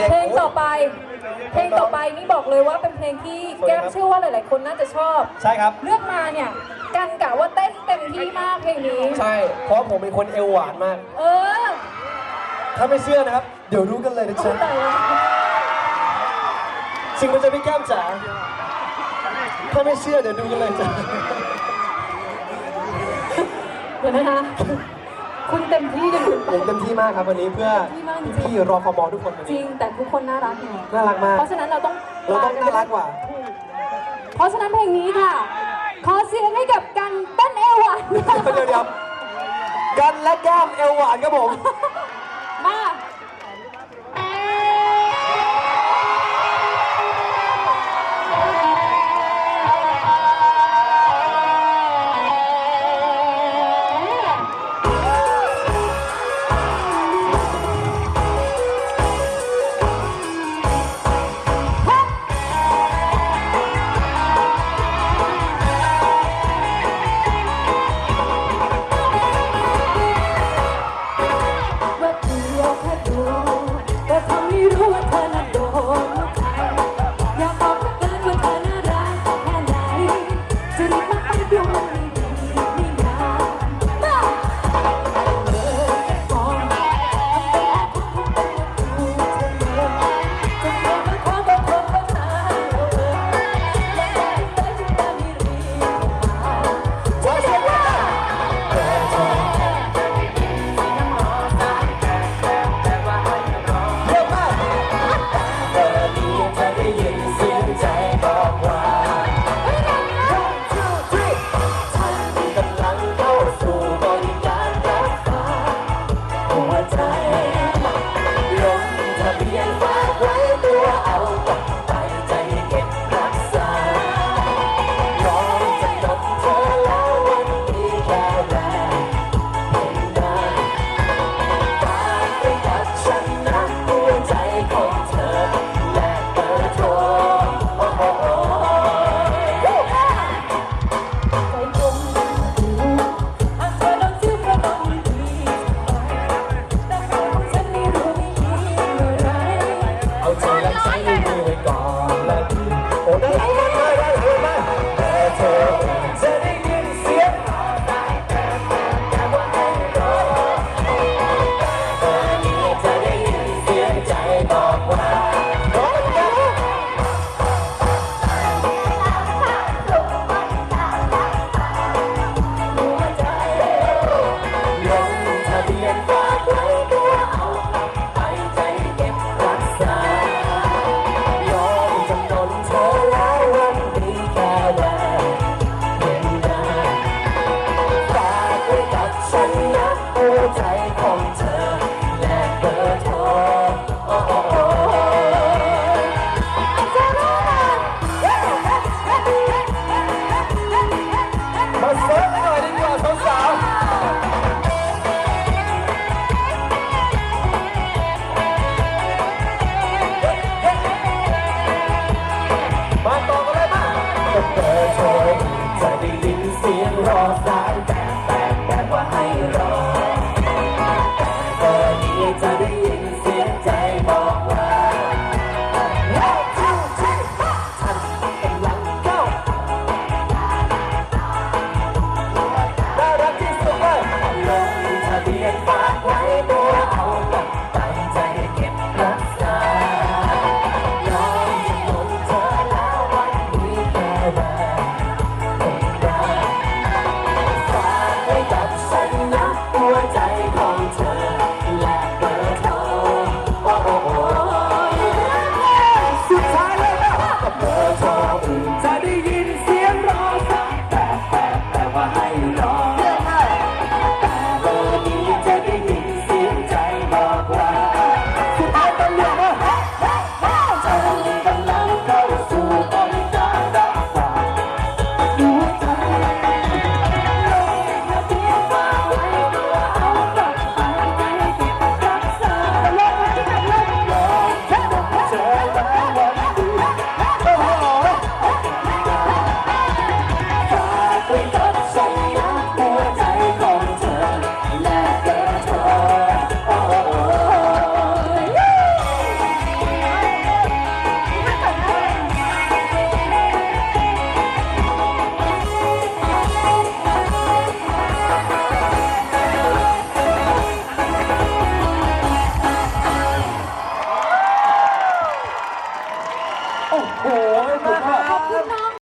ด็กเพลงๆต่อไป เพลงต่อไปนี่บอกเลยว่าเป็นเพลงที่แก้มเชื่อว่าหลาย ๆ คนน่าจะชอบ ใช่ครับ เลือกมาเนี่ยกันกะว่าเต้นเต็มที่มากเพลงนี้ ใช่ เพราะผมเป็นคนเอวหวานมาก เออ ถ้าไม่เชื่อนะครับ เดี๋ยวรู้กันเลยนะคุจ๊ะณแต่ละจริงมันจะพี่แก้มจ๋า ถ้าไม่เชื่อเดี๋ยวดูกันเลยจ้ะเดี๋ยวนะคะ คุณเต็มที่จนถึงผมเต็มที่มากครับวันนี้เพื่อเต็มที่มาก จริงพี่ๆรอฟมทุกคนวันจรินี้ งแต่ทุกคนน่ารักไงน่ารักมาก เพราะฉะนั้นเราต้องเราต้องน่ารักกว่า เพราะฉะนั้นเพลงนี้ค่ะ ขอเสียงให้กับกันเต้นเอวหวาน เดี๋ยวเดี๋ยวกันและแก้มเอวหวานครับผม เสียงรอส